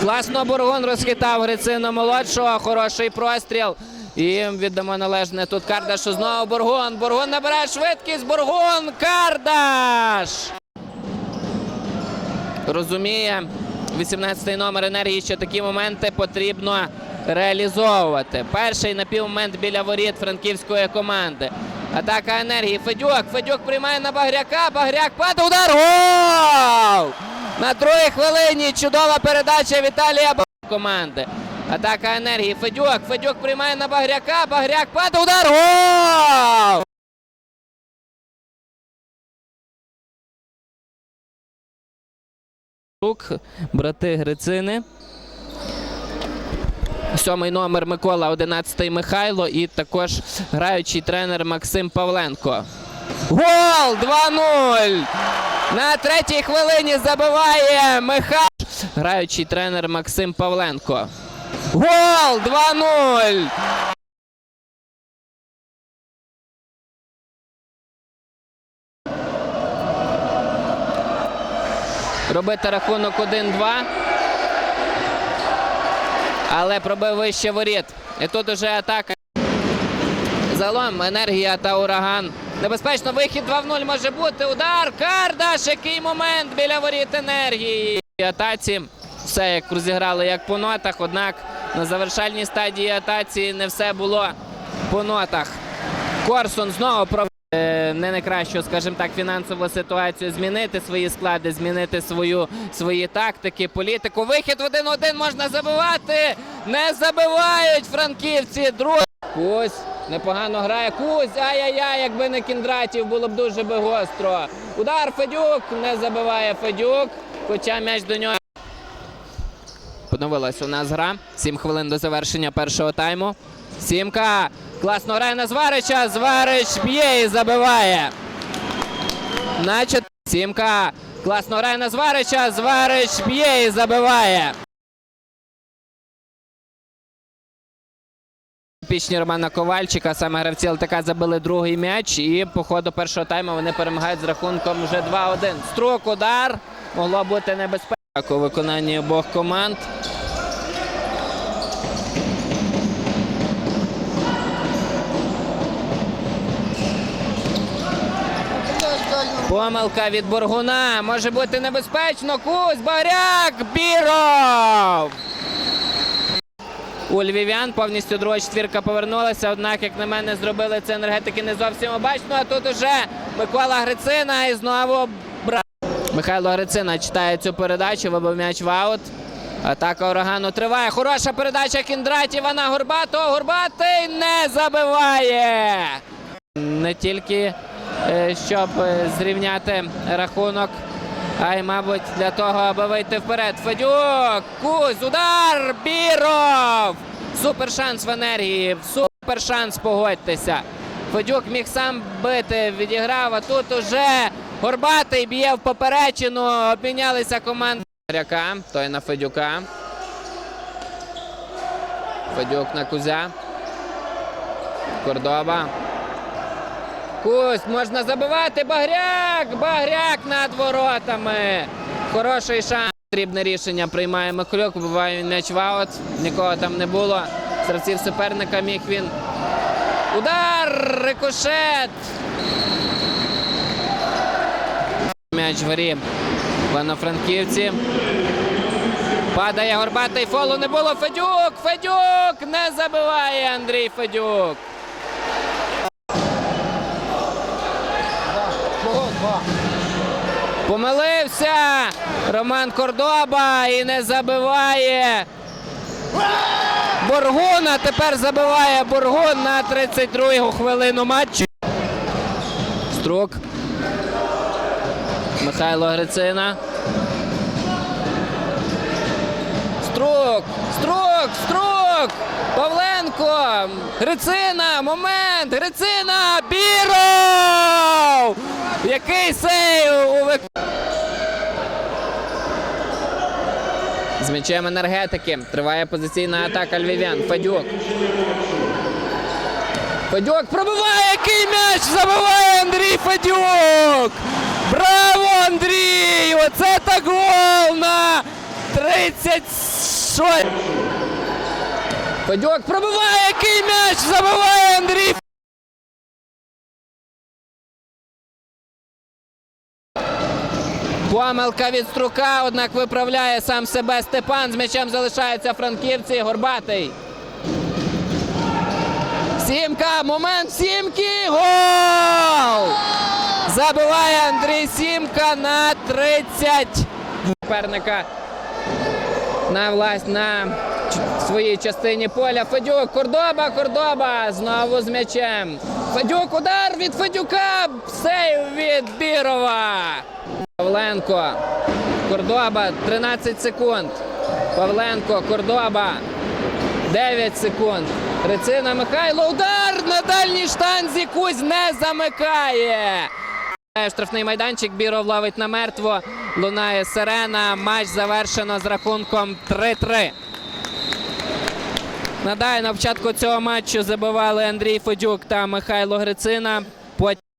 Класно Бургун розхитав Грицину молодшого. Хороший простріл. І віддамо належне тут Кардашу. Знову Бургун. Бургун набирає швидкість. Бургун. Кардаш. Розуміє 18-й номер енергії, що такі моменти потрібно реалізовувати. Перший напівмомент біля воріт франківської команди. Атака енергії. Федюк. Федюк приймає на Багряка. Багряк падає. Удар. Гол! На другій хвилині чудова передача Віталія команди. Атака енергії. Федюк. Федюк приймає на Багряка. Багряк падає. Удар. Гол! Брати Грицини. Сьомий номер Микола, одинадцятий Михайло і також граючий тренер Максим Павленко. Гол! 2-0! На третій хвилині забиває Михайло. Граючий тренер Максим Павленко. Гол! 2-0! Робити рахунок 1-2. Але пробив вище воріт. І тут уже атака. Залом, енергія та ураган. Небезпечно вихід 2-0 може бути. Удар. Кардаш. Який момент біля воріт енергії. Атаці все як розіграли як по нотах. Однак на завершальній стадії атаці не все було по нотах. Корсун знову про Е, не найкращу, скажімо так, фінансову ситуацію змінити свої склади, змінити свою свої тактики, політику. Вихід в 1-1 можна забивати. Не забивають франківці. Друг... Кузь непогано грає. Кузь. Ай-яй-яй, якби не Кіндратів, було б дуже би гостро. Удар Федюк. Не забиває Федюк. Хоча м'яч до нього. Поновилась у нас гра. Сім хвилин до завершення першого тайму. Сімка. Класно грає на Зварича. Зварич б'є і забиває. Наче Сімка. Класно грає на Зварича. Зварич б'є і забиває. Пічні Романа Ковальчика, саме гравці ЛТК забили другий м'яч. І по ходу першого тайму вони перемагають з рахунком вже 2-1. Струк, удар. Могло бути небезпечно у виконанні обох команд. Помилка від Боргуна. Може бути небезпечно. Кузь, Баряк, Біров. У львів'ян повністю друга четвірка повернулася. Однак, як на мене, зробили це енергетики не зовсім обачно. А тут уже Микола Грицина і знову бра... Михайло Грицина читає цю передачу, вибив м'яч в аут. Атака урагану триває. Хороша передача Кіндратіва на Горбатого. Горбатий не забиває. Не тільки е, щоб е, зрівняти рахунок, а й, мабуть, для того, аби вийти вперед. Федюк, Кузь, удар, Біров! Супер шанс в енергії, супер шанс, погодьтеся. Федюк міг сам бити, відіграв, а тут уже Горбатий б'є в поперечину, обмінялися команди. Ряка, той на Федюка. Федюк на Кузя. Кордоба. Кусь, можна забивати. Багряк! Багряк над воротами. Хороший шанс. Потрібне рішення приймає Михайлюк. Вибиває він м'яч в аут. Нікого там не було. Серців суперника міг він. Удар! Рикошет! М'яч горі. Івано-Франківці. Падає горбатий фолу. Не було. Федюк! Федюк! Не забиває Андрій Федюк. Помилився Роман Кордоба і не забиває. Боргун, а тепер забиває Боргун на 32-гу хвилину матчу. Струк. Михайло Грицина. Струк! Струк! Струк! Павленко! Грицина! Момент! Грицина! Біров! Який сейв. З м'ячем енергетики. Триває позиційна атака львів'ян. Федюк. Федюк пробиває, який м'яч забиває Андрій Федюк! Браво, Андрій! Оце так гол на 36. Федюк пробиває, який м'яч забиває Андрій. Помилка від струка, однак виправляє сам себе Степан. З м'ячем залишаються франківці. Горбатий. Сімка, момент сімки. Гол! Забиває Андрій Сімка на 30. Суперника на власть на своїй частині поля. Федюк, Кордоба, Кордоба. Знову з м'ячем. Федюк, удар від Федюка. Сейв від Бірова. Павленко. Кордоба 13 секунд. Павленко, Кордоба. 9 секунд. Трицина Михайло. Удар на дальній штанзі. Кузь не замикає. Штрафний майданчик Біров ловить на мертво. Лунає сирена. Матч завершено з рахунком 3-3. Нагадаю, на початку цього матчу забивали Андрій Федюк та Михайло Грицина.